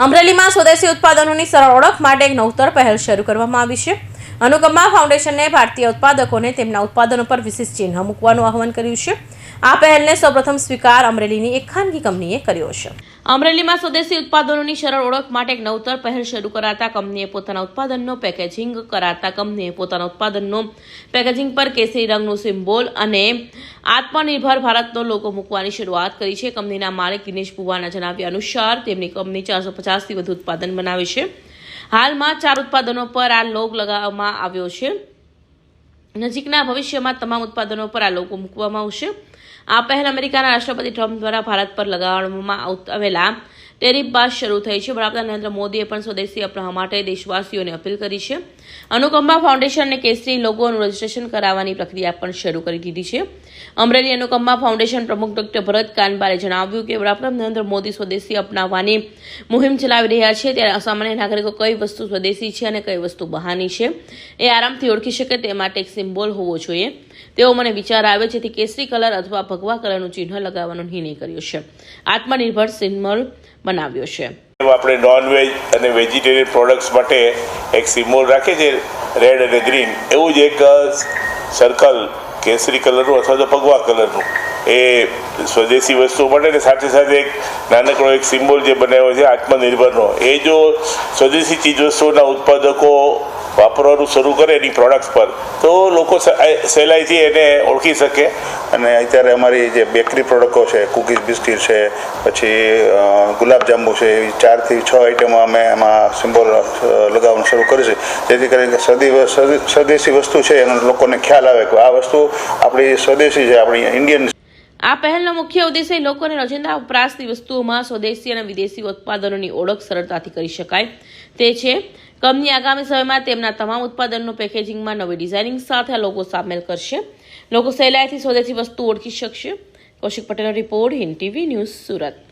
અમરેલીમાં સ્વદેશી ઉત્પાદનોની સરળ ઓળખ માટે એક નવતર પહેલ શરૂ કરવામાં આવી છે. અનુકંપા ફાઉન્ડેશને ભારતીય ઉત્પાદકોને તેમના ઉત્પાદનો પર વિશેષ ચિહ્ન મૂકવાનું આહવાન કર્યું છે. આ પહેલને સૌપ્રથમ સ્વીકાર અમરેલીની એક ખાનગી કંપનીએ કર્યો છે. અમરેલીમાં સ્વદેશી ઉત્પાદનોની સરળ ઓળખ માટે એક નવતર પહેલ શરૂ કરાતા કંપનીએ પોતાના ઉત્પાદનનો પેકેજિંગ કરાતા કંપનીએ પોતાના ઉત્પાદનનો પેકેજિંગ પર કેસરી રંગનું સિમ્બોલ અને આત્મનિર્ભર ભારતનો લોગો મૂકવાની શરૂઆત કરી છે. કંપનીના માલિક દિનેશ ભુવાના જણાવ્યા અનુસાર, તેમની કંપની ચારસો પચાસથી વધુ ઉત્પાદન બનાવે છે. હાલમાં ચાર ઉત્પાદનો પર આ લોગ લગાવવામાં આવ્યો છે. નજીકના ભવિષ્યમાં તમામ ઉત્પાદનો પર આ લોગો મૂકવામાં આવશે. આ પહેલ અમેરિકાના રાષ્ટ્રપતિ ટ્રમ્પ દ્વારા ભારત પર લગાવવામાં આવેલા ટેરિફ બાદ શરૂ થઈ છે. વડાપ્રધાન નરેન્દ્ર મોદીએ પણ સ્વદેશી અપનાવવા માટે દેશવાસીઓને અપીલ કરી છે. અનુકંપા ફાઉન્ડેશનને કેસરી લોગોનું રજીસ્ટ્રેશન કરાવવાની પ્રક્રિયા પણ શરૂ કરી દીધી છે. અમરેલી અનુકંપા ફાઉન્ડેશન પ્રમુખ ડોક્ટર ભરત કાનબારે જણાવ્યું કે વડાપ્રધાન નરેન્દ્ર મોદી સ્વદેશી અપનાવવાની મુહિમ ચલાવી રહ્યા છે. ત્યારે અસામાન્ય નાગરિકો કઈ વસ્તુ સ્વદેશી છે અને કઈ વસ્તુ બહાની છે એ આરામથી ઓળખી શકે તે માટે એક સિમ્બોલ હોવો જોઈએ. તેવો મને વિચાર આવે છે જેથી કેસરી કલર અથવા ભગવા કલરનું ચિહ્ન લગાવવાનો નિર્ણય કર્યો છે. આત્મનિર્ભર સિમ્બોલ બનાવ્યો છે. આપણે નોનવેજ અને વેજીટેરિયન પ્રોડક્ટ્સ માટે એક સિમ્બોલ રાખે છે રેડ અને ગ્રીન એવું જ એક સર્કલ કેસરી કલરનું અથવા તો ભગવા કલરનું. એ સ્વદેશી વસ્તુઓ માટે ને સાથે સાથે એક નાનકડો એક સિમ્બોલ જે બનાવ્યો છે, આત્મનિર્ભરનો. એ જો સ્વદેશી ચીજવસ્તુઓના ઉત્પાદકો વાપરવાનું શરૂ કરે એની પ્રોડક્ટ્સ પર. તો લોકો સહેલાઈથી એને ઓળખી શકે. અને અત્યારે અમારી જે બેકરી પ્રોડક્ટો છે કૂકીઝ બિસ્કીટ છે, પછી ગુલાબજાંબુ છે, એવી ચારથી છ આઈટમો અમે એમાં સિમ્બોલ લગાવવાનું શરૂ કરીશું જેથી કરીને સદી- સ્વદેશી વસ્તુ છે, એનો લોકોને ખ્યાલ આવે કે આ વસ્તુ આપણી સ્વદેશી છે, આપણી ઇન્ડિયન આ પહેલનો મુખ્ય ઉદ્દેશ્ય લોકોને રોજિંદા વપરાશની વસ્તુઓમાં સ્વદેશી અને વિદેશી ઉત્પાદનોની ઓળખ સરળતાથી કરી શકાય. તે છે, કંપની આગામી સમયમાં તેમના તમામ ઉત્પાદનનું પેકેજિંગમાં નવી ડિઝાઇનિંગ સાથે આ લોકો સામેલ કરશે. લોકો સહેલાઈથી સ્વદેશી વસ્તુ ઓળખી શકશે. કૌશિક પટેલનો report Hind TV news Surat.